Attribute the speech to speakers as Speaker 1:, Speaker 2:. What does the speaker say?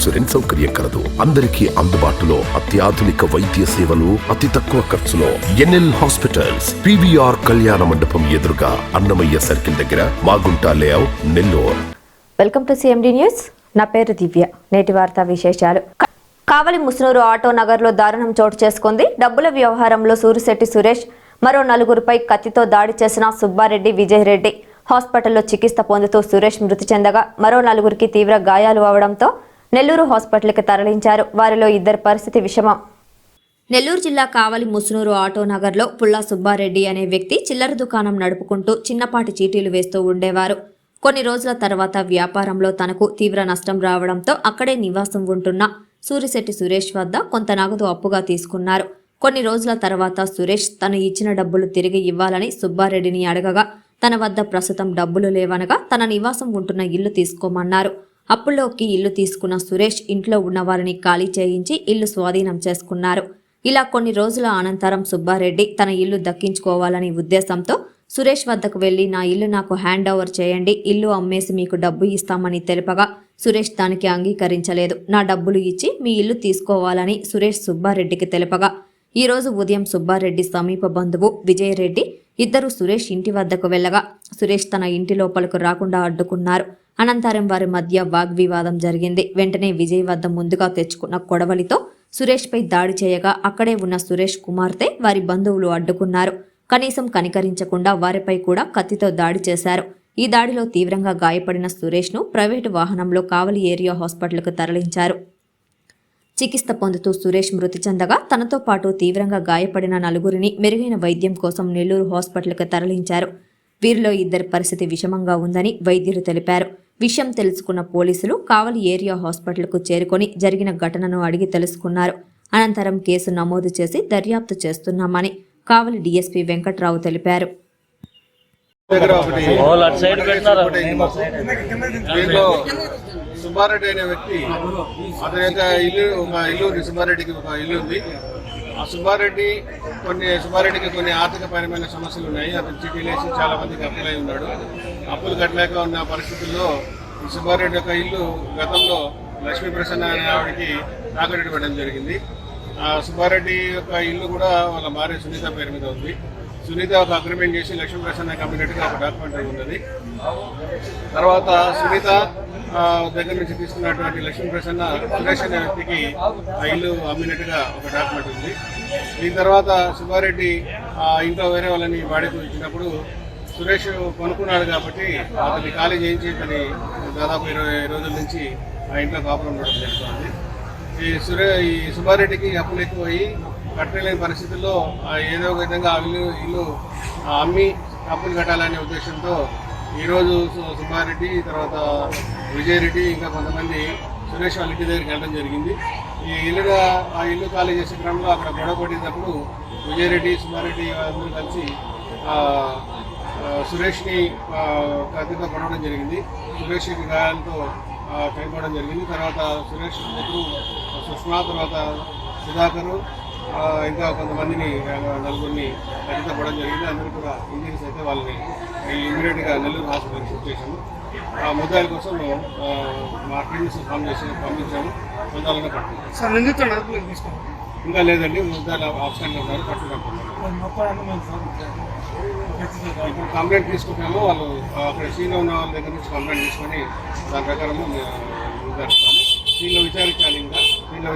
Speaker 1: Insurance సౌకర్యం కలదు. అందరికీ అందుబాటులో అత్యాధునిక వైద్య సేవలు అతి తక్కువ ఖర్చులో. ఎన్ఎల్ హాస్పిటల్స్ పివిఆర్ కళ్యాణ మండపం ఎదురుగా అన్నమయ్య సర్కిల్ దగ్గర Magunta layout Nellore.
Speaker 2: Welcome to CMD news. నా పేరు దివ్య. నేటి వార్తా విశేషాలు. కావలి ముసునూరు ఆటో నగర్లో దారుణం చోటు చేసుకుంది. డబ్బుల వ్యవహారంలో సూరిశెట్టి సురేష్ మరో నలుగురిపై కత్తితో దాడి చేసిన సుబ్బారెడ్డి విజయ్ రెడ్డి హాస్పిటల్లో చికిత్స పొందుతూ సురేష్ మృతి చెందగా మరో నలుగురికి తీవ్ర గాయాలు అవడంతో నెల్లూరు హాస్పిటల్కి తరలించారు. వారిలో ఇద్దరి పరిస్థితి విషమం. నెల్లూరు జిల్లా కావలి ముసునూరు ఆటో నగర్లో పుల్లా సుబ్బారెడ్డి అనే వ్యక్తి చిల్లర దుకాణం నడుపుకుంటూ చిన్నపాటి చీటీలు వేస్తూ ఉండేవారు. కొన్ని రోజుల తర్వాత వ్యాపారంలో తనకు తీవ్ర నష్టం రావడంతో అక్కడే నివాసం ఉంటున్న సూరిశెట్టి సురేష్ వద్ద కొంత నగదు అప్పుగా తీసుకున్నారు. కొన్ని రోజుల తర్వాత సురేష్ తను ఇచ్చిన డబ్బులు తిరిగి ఇవ్వాలని సుబ్బారెడ్డిని అడగగా తన వద్ద ప్రస్తుతం డబ్బులు లేవనగా తన నివాసం ఉంటున్న ఇల్లు తీసుకోమన్నారు. అప్పుల్లోకి ఇల్లు తీసుకున్న సురేష్ ఇంట్లో ఉన్నవారిని ఖాళీ చేయించి ఇల్లు స్వాధీనం చేసుకున్నారు. ఇలా కొన్ని రోజుల అనంతరం సుబ్బారెడ్డి తన ఇల్లు దక్కించుకోవాలని ఉద్దేశంతో సురేష్ వద్దకు వెళ్ళి నా ఇల్లు నాకు హ్యాండ్ ఓవర్ చేయండి ఇల్లు అమ్మేసి మీకు డబ్బు ఇస్తామని తెలుపగా సురేష్ దానికి అంగీకరించలేదు. నా డబ్బులు ఇచ్చి మీ ఇల్లు తీసుకోవాలని సురేష్ సుబ్బారెడ్డికి తెలుపగా ఈరోజు ఉదయం సుబ్బారెడ్డి సమీప బంధువు విజయరెడ్డి ఇద్దరు సురేష్ ఇంటి వద్దకు వెళ్ళగా సురేష్ తన ఇంటి లోపలకు రాకుండా అడ్డుకున్నారు. అనంతరం వారి మధ్య వాగ్వివాదం జరిగింది. వెంటనే విజయ్ వద్ద ముందుగా తెచ్చుకున్న కొడవలితో సురేష్పై దాడి చేయగా అక్కడే ఉన్న సురేష్ కుమార్తె వారి బంధువులు అడ్డుకున్నారు. కనీసం కనికరించకుండా వారిపై కూడా కత్తితో దాడి చేశారు. ఈ దాడిలో తీవ్రంగా గాయపడిన సురేష్ను ప్రైవేటు వాహనంలో కావలి ఏరియా హాస్పిటల్కు తరలించారు. చికిత్స పొందుతూ సురేష్ మృతి చెందగా తనతో పాటు తీవ్రంగా గాయపడిన నలుగురిని మెరుగైన వైద్యం కోసం నెల్లూరు హాస్పిటల్కి తరలించారు. వీరిలో ఇద్దరి పరిస్థితి విషమంగా ఉందని వైద్యులు తెలిపారు. విషయం తెలుసుకున్న పోలీసులు కావలి ఏరియా హాస్పిటల్కు చేరుకొని జరిగిన ఘటనను అడిగి తెలుసుకున్నారు. అనంతరం కేసు నమోదు చేసి దర్యాప్తు చేస్తున్నామని కావలి డీఎస్పీ వెంకట్రావు తెలిపారు.
Speaker 3: దీంట్లో సుబ్బారెడ్డి అనే వ్యక్తి అతని యొక్క ఇల్లు ఒక ఇల్లు ఉంది సుబ్బారెడ్డికి ఒక ఇల్లు ఉంది. ఆ సుబ్బారెడ్డి కొన్ని సుబ్బారెడ్డికి కొన్ని ఆర్థికపరమైన సమస్యలు ఉన్నాయి. అతను చీటీలు వేసి చాలా మందికి అప్పులై ఉన్నాడు. అప్పులు కట్టలేక ఉన్న పరిస్థితుల్లో ఈ సుబ్బారెడ్డి యొక్క ఇల్లు గతంలో లక్ష్మీ ప్రసన్న అనే ఆవిడకి తాకట్టు పెట్టడం జరిగింది. ఆ సుబ్బారెడ్డి యొక్క ఇల్లు కూడా వాళ్ళ భార్య సునీత పేరు మీద ఉంది. సునీత ఒక అగ్రిమెంట్ చేసి లక్ష్మీ ప్రసన్న కమ్యూనిటీగా ఒక డాక్యుమెంట్ ఉన్నది. తర్వాత సునీత దగ్గర నుంచి తీసుకున్నటువంటి లక్ష్మీ ప్రసన్న సురేష్ అనే వ్యక్తికి ఆ ఇల్లు అమ్మినట్టుగా ఒక డాక్యుమెంట్ ఉంది. దీని తర్వాత సుబ్బారెడ్డి ఆ ఇంట్లో వేరే వాళ్ళని వాడికి ఇచ్చినప్పుడు సురేష్ కొనుక్కున్నాడు కాబట్టి అతన్ని ఖాళీ చేయించి అతని దాదాపు ఇరవై రోజుల నుంచి ఆ ఇంట్లో కాపురం ఉండడం జరుగుతుంది. ఈ సురే ఈ సుబ్బారెడ్డికి అప్పులు ఎక్కువయ్యి కట్టలేని పరిస్థితుల్లో ఏదో ఒక విధంగా ఆ ఇల్లు ఇల్లు అమ్మి అప్పులు కట్టాలనే ఉద్దేశంతో ఈరోజు సు- సుబ్బారెడ్డి తర్వాత విజయరెడ్డి ఇంకా కొంతమంది సురేష్ వాళ్ళ ఇంటి దగ్గరికి వెళ్ళడం జరిగింది. ఈ ఇల్లుగా ఆ ఇల్లు ఖాళీ చేసే క్రమంలో అక్కడ గొడవ పడినప్పుడు విజయరెడ్డి సుబ్బారెడ్డి అందరూ కలిసి సురేష్ని ఆ, కత్తితో కొనడం జరిగింది. సురేష్కి గాయాలతో ఆ, జరిగింది. తర్వాత సురేష్ కూతురు సుష్మా తర్వాత సుధాకరు ఇంకా కొంతమందిని నలుగురిని పడడం జరిగింది. అందరూ కూడా ఇంజరీస్ అయితే వాళ్ళని ఇమీడియట్గా నెల్లూరు హాస్పిటల్ షిఫ్ట్ చేశాము. ఆ ముద్దాయిల కోసం మా టీమ్స్ ఫామ్ చేసి పంపించాము. ముద్దాలను పట్టుకున్నాం.
Speaker 4: సార్ నిందితులు అదుపులోకి తీసుకోండి.
Speaker 3: ఇంకా లేదండి ముద్దాలు ఆప్షన్లో ఉన్నారు
Speaker 4: ఖచ్చితంగా
Speaker 3: ఇప్పుడు కంప్లైంట్ తీసుకుంటాము వాళ్ళు అక్కడ సీన్లో ఉన్న వాళ్ళ దగ్గర నుంచి కంప్లైంట్ తీసుకొని దాని ప్రకారము దీనిలో విచారించాలి ఇంకా.